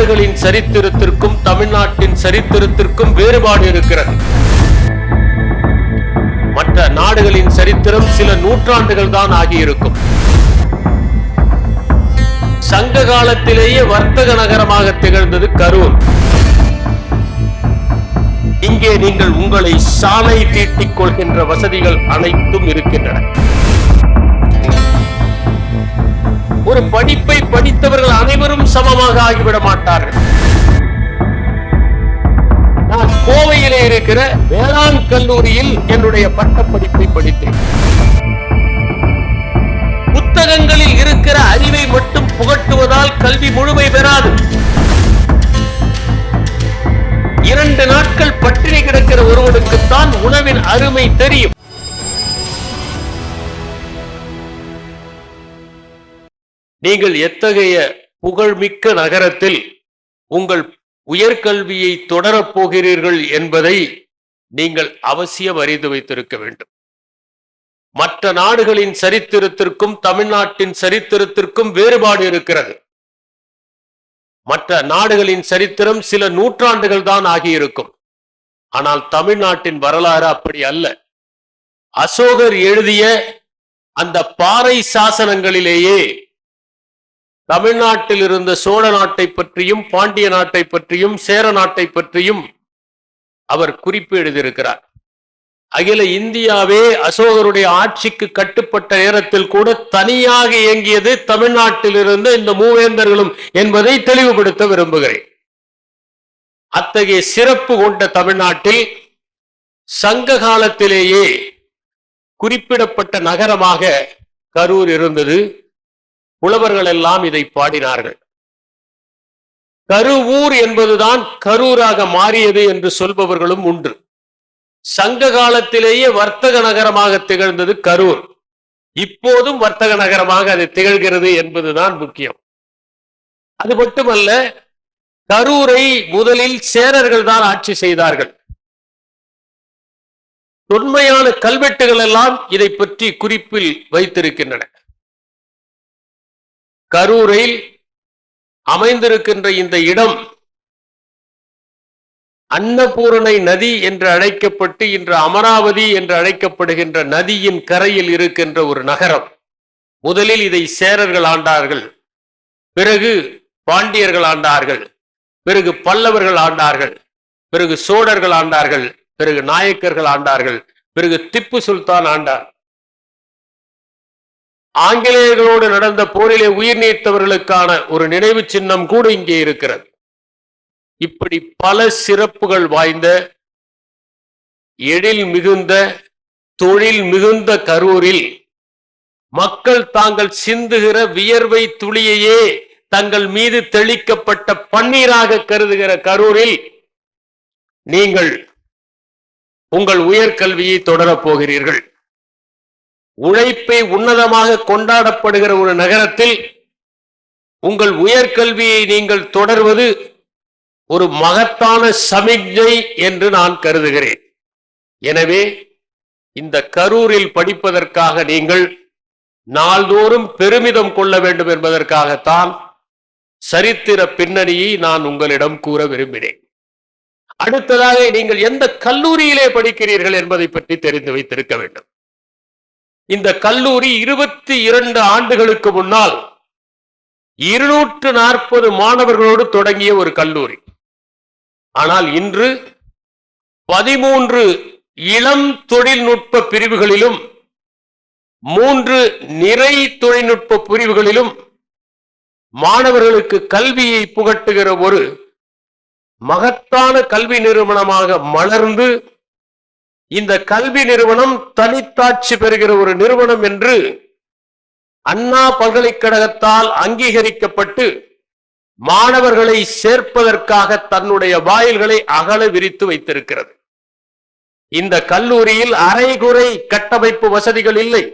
நாடுகளின் சரித்திரத்திற்கும் தமிழ்நாட்டின் சரித்திரத்திற்கும் வேறுபாடு இருக்கிறது. மற்ற நாடுகளின் சரித்திரம் சில நூற்றாண்டுகள் தான் ஆகியிருக்கும். சங்க காலத்திலேயே வர்த்தக நகரமாக திகழ்ந்தது கரூர். இங்கே நீங்கள் உங்களை சாலை தீட்டிக் கொள்கின்ற வசதிகள் அனைத்தும் இருக்கின்றன. ஒரு படிப்பை படித்தவர்கள் அனைவரும் சமமாக ஆகிவிட மாட்டார்கள். நான் கோவையிலே இருக்கிற வேளாண் கல்லூரியில் என்னுடைய பட்டப்படிப்பை படித்தேன். புத்தகங்களில் இருக்கிற அறிவை மட்டும் புகட்டுவதால் கல்வி முழுமை பெறாது. இரண்டு நாட்கள் பட்டினி கிடக்கிற ஒருவனுக்குத்தான் உணவின் அருமை தெரியும். நீங்கள் எத்தகைய புகழ்மிக்க நகரத்தில் உங்கள் உயர்கல்வியை தொடரப் போகிறீர்கள் என்பதை நீங்கள் அவசியம் அறிந்து வைத்திருக்க வேண்டும். மற்ற நாடுகளின் சரித்திரத்திற்கும் தமிழ்நாட்டின் சரித்திரத்திற்கும் வேறுபாடு இருக்கிறது. மற்ற நாடுகளின் சரித்திரம் சில நூற்றாண்டுகள் தான் ஆகியிருக்கும். ஆனால் தமிழ்நாட்டின் வரலாறு அப்படி அல்ல. அசோகர் எழுதிய அந்த பாறை சாசனங்களிலேயே தமிழ்நாட்டில் இருந்த சோழ நாட்டை பற்றியும் பாண்டிய நாட்டை பற்றியும் சேர நாட்டை பற்றியும் அவர் குறிப்பு எழுதியிருக்கிறார். அகில இந்தியாவே அசோகருடைய ஆட்சிக்கு கட்டுப்பட்ட நேரத்தில் கூட தனியாக இயங்கியது தமிழ்நாட்டில் இருந்த இந்த மூவேந்தர்களும் என்பதை தெளிவுபடுத்த விரும்புகிறேன். அத்தகைய சிறப்பு கொண்ட தமிழ்நாட்டில் சங்க காலத்திலேயே குறிப்பிடப்பட்ட நகரமாக கரூர் இருந்தது. புலவர்கள் எல்லாம் இதை பாடினார்கள். கருவூர் என்பதுதான் கரூராக மாறியது என்று சொல்பவர்களும் உண்டு. சங்க காலத்திலேயே வர்த்தக நகரமாக திகழ்ந்தது கரூர். இப்போதும் வர்த்தக நகரமாக அது திகழ்கிறது என்பதுதான் முக்கியம். அது மட்டுமல்ல கரூரை முதலில் சேரர்கள் தான் ஆட்சி செய்தார்கள். தொன்மையான கல்வெட்டுகள் எல்லாம் இதை பற்றி குறிப்பில் வைத்திருக்கின்றன. கரூரில் அமைந்திருக்கின்ற இந்த இடம் அன்னபூரணை நதி என்று அழைக்கப்பட்டு இன்று அமராவதி என்று அழைக்கப்படுகின்ற நதியின் கரையில் இருக்கின்ற ஒரு நகரம். முதலில் இதை சேரர்கள் ஆண்டார்கள். பிறகு பாண்டியர்கள் ஆண்டார்கள். பிறகு பல்லவர்கள் ஆண்டார்கள். பிறகு சோழர்கள் ஆண்டார்கள். பிறகு நாயக்கர்கள் ஆண்டார்கள். பிறகு திப்பு சுல்தான் ஆண்டார். ஆங்கிலேயர்களோடு நடந்த போரிலே உயிர் நீத்தவர்களுக்கான ஒரு நினைவு சின்னம் கூட இங்கே இருக்கிறது. இப்படி பல சிறப்புகள் வாய்ந்த எழில் மிகுந்த தொழில் மிகுந்த கரூரில் மக்கள் தாங்கள் சிந்துகிற வியர்வை துளியையே தங்கள் மீது தெளிக்கப்பட்ட பன்னீராக கருதுகிற கரூரில் நீங்கள் உங்கள் உயர்கல்வியை தொடரப் போகிறீர்கள். உழைப்பை உன்னதமாக கொண்டாடப்படுகிற ஒரு நகரத்தில் உங்கள் உயர்கல்வியை நீங்கள் தொடர்வது ஒரு மகத்தான சமிக்ஞை என்று நான் கருதுகிறேன். எனவே இந்த கரூரில் படிப்பதற்காக நீங்கள் நாள்தோறும் பெருமிதம் கொள்ள வேண்டும் என்பதற்காகத்தான் சரித்திர பின்னணியை நான் உங்களிடம் கூற விரும்பினேன். அடுத்ததாக நீங்கள் எந்த கல்லூரியிலே படிக்கிறீர்கள் என்பதை பற்றி தெரிந்து வைத்திருக்க வேண்டும். இந்த கல்லூரி இருபத்தி இரண்டு ஆண்டுகளுக்கு முன்னால் இருநூற்று நாற்பது மாணவர்களோடு தொடங்கிய ஒரு கல்லூரி. ஆனால் இன்று பதிமூன்று இளம் தொழில்நுட்ப பிரிவுகளிலும் மூன்று நிறை தொழில்நுட்ப பிரிவுகளிலும் மாணவர்களுக்கு கல்வியை புகட்டுகிற ஒரு மகத்தான கல்வி நிறுவனமாக மலர்ந்து இந்த கல்வி நிறுவனம் தனித்தாட்சி பெறுகிற ஒரு நிறுவனம் என்று அண்ணா பல்கலைக்கழகத்தால் அங்கீகரிக்கப்பட்டு மாணவர்களை சேர்ப்பதற்காக தன்னுடைய வாயில்களை அகல விரித்து வைத்திருக்கிறது. இந்த கல்லூரியில் அரைகுறை கட்டமைப்பு வசதிகள் இல்லை.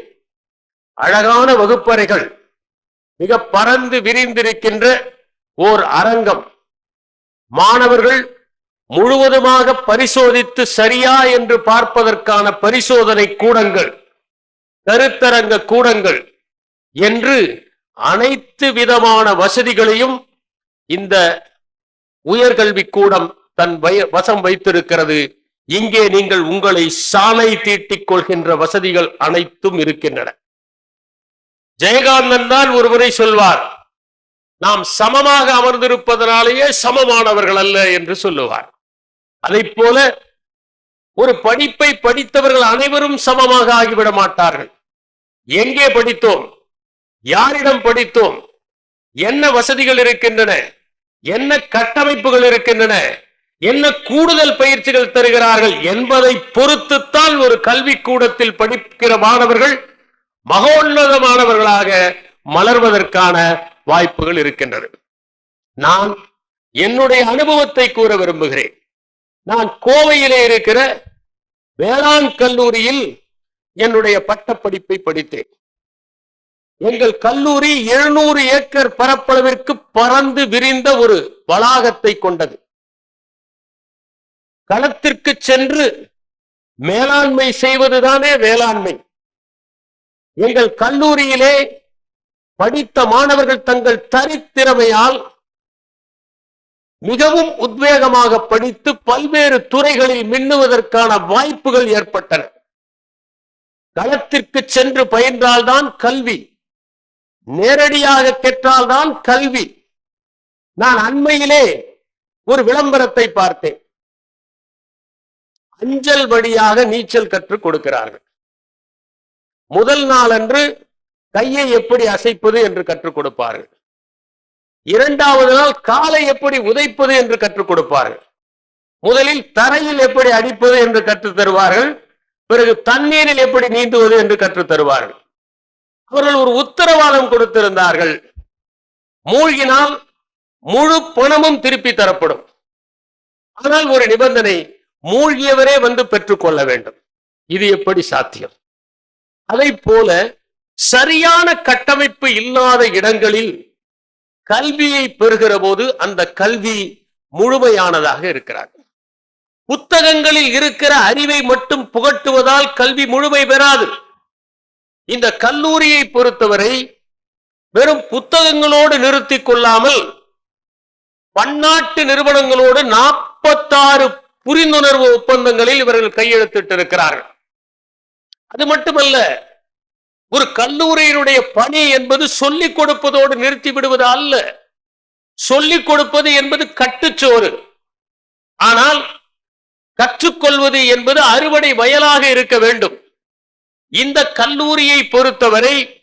அழகான வகுப்பறைகள் மிக பறந்து விரிந்திருக்கின்ற ஓர் அரங்கம். மாணவர்கள் முழுவதுமாக பரிசோதித்து சரியா என்று பார்ப்பதற்கான பரிசோதனை கூடங்கள் கருத்தரங்க கூடங்கள் என்று அனைத்து விதமான வசதிகளையும் இந்த உயர்கல்வி கூடம் தன் வய- வசம் வைத்திருக்கிறது. இங்கே நீங்கள் உங்களை சாலை தீட்டிக் கொள்கின்ற வசதிகள் அனைத்தும் இருக்கின்றன. ஜெயகாந்தன் தான் ஒருவரை சொல்வார் நாம் சமமாக அமர்ந்திருப்பதனாலேயே சமமானவர்கள் அல்ல என்று சொல்லுவார். அதை போல ஒரு படிப்பை படித்தவர்கள் அனைவரும் சமமாக ஆகிவிட மாட்டார்கள். எங்கே படித்தோம்? யாரிடம் படித்தோம்? என்ன வசதிகள் இருக்கின்றன? என்ன கட்டமைப்புகள் இருக்கின்றன? என்ன கூடுதல் பயிற்சிகள் தருகிறார்கள் என்பதை பொறுத்துத்தான் ஒரு கல்விக்கூடத்தில் படிக்கிற மாணவர்கள் மகோன்னதமானவர்களாக மலர்வதற்கான வாய்ப்புகள் இருக்கின்றன. நான் என்னுடைய அனுபவத்தை கூற விரும்புகிறேன். நான் கோவையிலே இருக்கிற வேளாண் கல்லூரியில் என்னுடைய பட்டப்படிப்பை படித்தேன். எங்கள் கல்லூரி எழுநூறு ஏக்கர் பரப்பளவிற்கு பறந்து விரிந்த ஒரு வளாகத்தை கொண்டது. களத்திற்கு சென்று மேலாண்மை செய்வதுதானே வேளாண்மை. எங்கள் கல்லூரியிலே படித்த மாணவர்கள் தங்கள் தனித்திறமையால் மிகவும் உத்வேகமாக படித்து பல்வேறு துறைகளில் மின்னுவதற்கான வாய்ப்புகள் ஏற்பட்டன. களத்திற்கு சென்று பயின்றால்தான் கல்வி. நேரடியாக கற்றால்தான் கல்வி. நான் அண்மையிலே ஒரு விளம்பரத்தை பார்த்தேன். அஞ்சல் வழியாக நீச்சல் கற்றுக் கொடுக்கிறார்கள். முதல் நாளன்று கையை எப்படி அசைப்பது என்று கற்றுக் கொடுப்பார்கள். இரண்டாவது நாள் காலை எப்படி உதைப்பது என்று கற்றுக் கொடுப்பார்கள். முதலில் தரையில் எப்படி அடிப்பது என்று கற்றுத் தருவார்கள். பிறகு தண்ணீரில் எப்படி நீந்துவது என்று கற்றுத் தருவார்கள். அவர்கள் ஒரு உத்தரவாதம் கொடுத்திருந்தார்கள். மூழ்கினால் முழு பணமும் திருப்பி தரப்படும். ஆனால் ஒரு நிபந்தனை மூழ்கியவரே வந்து பெற்றுக்கொள்ள வேண்டும். இது எப்படி சாத்தியம்? அதை போல சரியான கட்டமைப்பு இல்லாத இடங்களில் கல்வியை பெறுகிற போது அந்த கல்வி முழுமையானதாக இருக்கிறார். புத்தகங்களில் இருக்கிற அறிவை மட்டும் புகட்டுவதால் கல்வி முழுமை பெறாது. இந்த கல்லூரியை பொறுத்தவரை வெறும் புத்தகங்களோடு நிறுத்திக் கொள்ளாமல் பன்னாட்டு நிறுவனங்களோடு நாற்பத்தாறு புரிந்துணர்வு ஒப்பந்தங்களில் இவர்கள் கையெழுத்திட்டு இருக்கிறார்கள் அது மட்டுமல்ல ஒரு கல்லூரியினுடைய பணி என்பது சொல்லிக் கொடுப்பதோடு நிறுத்தி விடுவது அல்ல. சொல்லிக் கொடுப்பது என்பது கட்டுச்சோறு. ஆனால் கற்றுக்கொள்வது என்பது அறுவடை வயலாக இருக்க வேண்டும். இந்த கல்லூரியை பொறுத்தவரை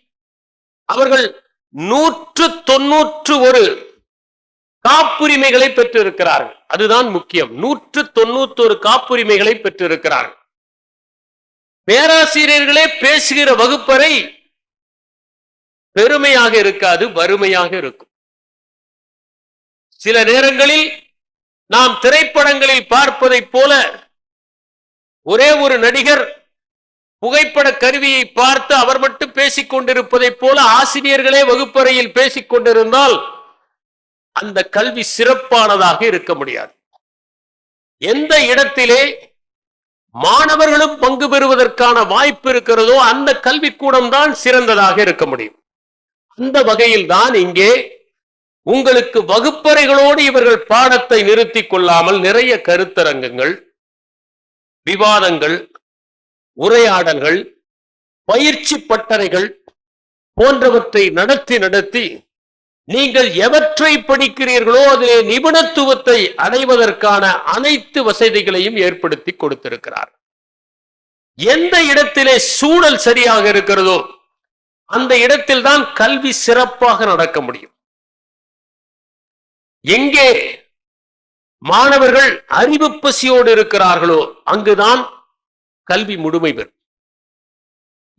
அவர்கள் நூற்று தொன்னூற்று ஒரு காப்புரிமைகளை பெற்றிருக்கிறார்கள். அதுதான் முக்கியம். நூற்று தொண்ணூத்தொரு காப்புரிமைகளை பெற்றிருக்கிறார்கள். பேராசிரியர்களே பேசுகிற வகுப்பறை பெருமையாக இருக்காது வறுமையாக இருக்கும். சில நேரங்களில் நாம் திரைப்படங்களில் பார்ப்பதைப் போல ஒரே ஒரு நடிகர் புகைப்பட கருவியை பார்த்து அவர் மட்டும் பேசிக் கொண்டிருப்பதைப் போல ஆசிரியர்களே வகுப்பறையில் பேசிக் கொண்டிருந்தால் அந்த கல்வி சிறப்பானதாக இருக்க முடியாது. எந்த இடத்திலே மாணவர்களும் பங்கு பெறுவதற்கான வாய்ப்பு இருக்கிறதோ அந்த கல்விக்கூடம் தான் சிறந்ததாக இருக்க முடியும். அந்த வகையில் தான் இங்கே உங்களுக்கு வகுப்பறைகளோடு இவர்கள் பாடத்தை நிறுத்தி கொள்ளாமல் நிறைய கருத்தரங்கங்கள் விவாதங்கள் உரையாடல்கள் பயிற்சி பட்டறைகள் போன்றவற்றை நடத்தி நடத்தி நீங்கள் எவற்றை படிக்கிறீர்களோ அதிலே நிபுணத்துவத்தை அடைவதற்கான அனைத்து வசதிகளையும் ஏற்படுத்தி கொடுத்திருக்கிறார். எந்த இடத்திலே சூழல் சரியாக இருக்கிறதோ அந்த இடத்தில் தான் கல்வி சிறப்பாக நடக்க முடியும். எங்கே மாணவர்கள் அறிவு பசியோடு இருக்கிறார்களோ அங்குதான் கல்வி முழுமை பெறும்.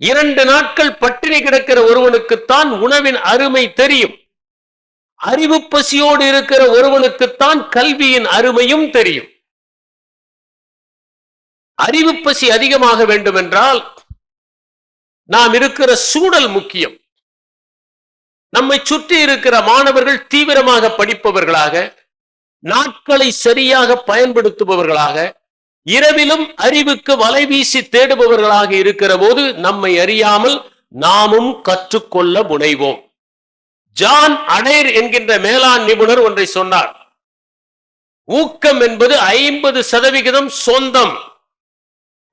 இரண்டு நாட்கள் பட்டினி கிடக்கிற ஒருவனுக்குத்தான் உணவின் அருமை தெரியும். அறிவு பசியோடு இருக்கிற ஒருவனுக்குத்தான் கல்வியின் அருமையும் தெரியும். அறிவு பசி அதிகமாக வேண்டும் என்றால் நாம் இருக்கிற சூழல் முக்கியம். நம்மை சுற்றி இருக்கிற மாணவர்கள் தீவிரமாக படிப்பவர்களாக நாட்களை சரியாக பயன்படுத்துபவர்களாக இரவிலும் அறிவுக்கு வலை வீசி தேடுபவர்களாக இருக்கிற போது நம்மை அறியாமல் நாமும் கற்றுக்கொள்ள முனைவோம். ஜான் அடைர் என்கின்ற மேலாண் நிபுணர் ஒன்றை சொன்னார். ஊக்கம் என்பது ஐம்பது சதவிகிதம் சொந்தம்.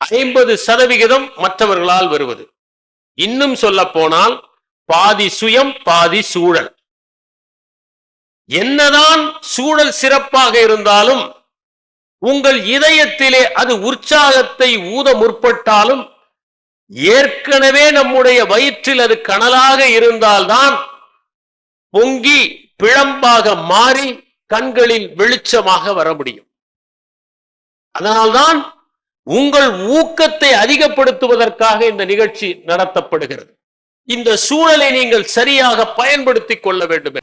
ஐம்பது சதவிகிதம் மற்றவர்களால் வருவது. இன்னும் சொல்ல போனால் பாதி சுயம் பாதி சூழல். என்னதான் சூழல் சிறப்பாக இருந்தாலும் உங்கள் இதயத்திலே அது உற்சாகத்தை ஊத முற்பட்டாலும் ஏற்கனவே நம்முடைய வயிற்றில் அது கனலாக இருந்தால்தான் பொங்கி பிழம்பாக மாறி கண்களில் வெளிச்சமாக வர முடியும். அதனால்தான் உங்கள் ஊக்கத்தை அதிகப்படுத்துவதற்காக இந்த நிகழ்ச்சி நடத்தப்படுகிறது. இந்த சூழலை நீங்கள் சரியாக பயன்படுத்திக் கொள்ள வேண்டும்.